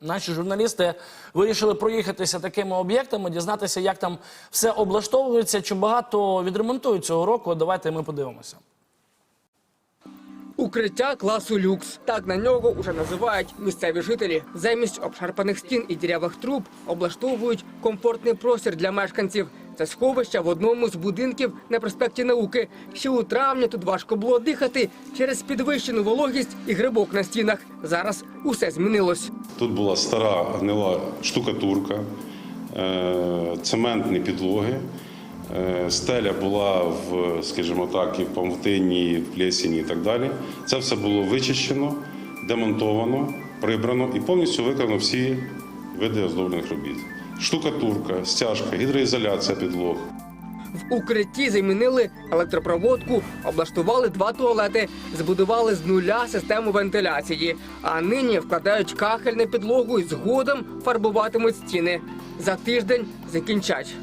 Наші журналісти вирішили проїхатися такими об'єктами, дізнатися, як там все облаштовується, чи багато відремонтують цього року. Давайте ми подивимося. Укриття класу люкс. Так на нього уже називають місцеві жителі. Замість обшарпаних стін і дірявих труб облаштовують комфортний простір для мешканців. Це сховище в одному з будинків на проспекті науки. Ще у травні тут важко було дихати через підвищену вологість і грибок на стінах. Зараз усе змінилось. Тут була стара гнила штукатурка, е, цементні підлоги. е, Стеля була в, скажімо так, і в павутині, і в плесені і так далі. Це все було вичищено, демонтовано, прибрано і повністю виконано всі види оздоблених робіт. Штукатурка, стяжка, гідроізоляція підлог. В укритті замінили електропроводку, облаштували два туалети, збудували з нуля систему вентиляції. А нині вкладають кахель на підлогу і згодом фарбуватимуть стіни. За тиждень закінчать.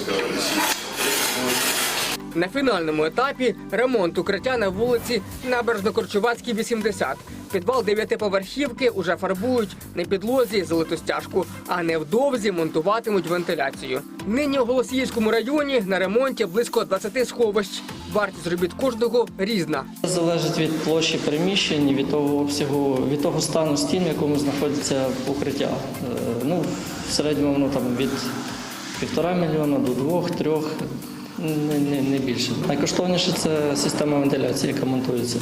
На фінальному етапі ремонт укриття на вулиці Набережно-Корчувацькій, 80. Підвал дев'ятиповерхівки уже фарбують на підлозі золотостяжку, а невдовзі монтуватимуть вентиляцію. Нині у Голосіївському районі на ремонті близько 20 сховищ. Вартість робіт кожного різна. Залежить від площі приміщень, від того обсягу, від того стану стін, в якому знаходиться укриття. Е, Ну, в середньому воно там від півтора мільйона до двох, трьох, не, не, не більше. Найкоштовніше це система вентиляції, яка монтується.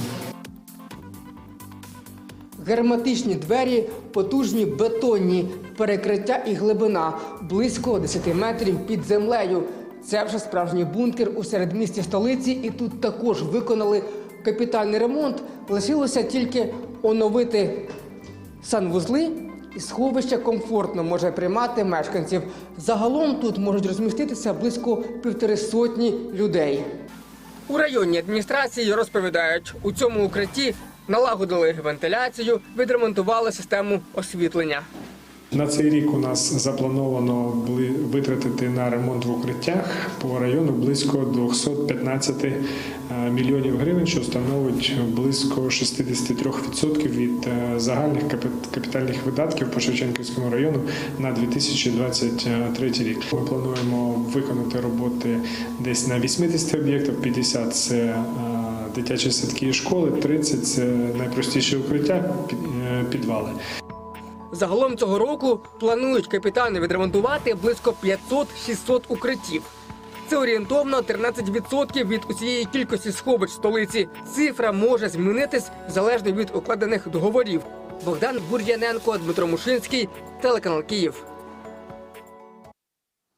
Герметичні двері, потужні бетонні, перекриття і глибина близько 10 метрів під землею. Це вже справжній бункер у середмісті столиці, і тут також виконали капітальний ремонт. Лишилося тільки оновити санвузли. І сховище комфортно може приймати мешканців. Загалом тут можуть розміститися близько півтори сотні людей. У районній адміністрації розповідають, у цьому укритті налагодили вентиляцію, відремонтували систему освітлення. На цей рік у нас заплановано витратити на ремонт в укриттях по району близько 215 е, мільйонів гривень, що становить близько 63% від е, загальних капі- капітальних видатків по Шевченківському району на 2023 рік. Ми плануємо виконати роботи десь на 80 об'єктах, 50 – це е, дитячі садки і школи, 30 – це найпростіші укриття, підвали. Загалом цього року планують капітально відремонтувати близько 500-600 укриттів. Це орієнтовно 13% від усієї кількості сховищ столиці. Цифра може змінитись залежно від укладених договорів. Богдан Бур'яненко, Дмитро Мушинський, телеканал Київ.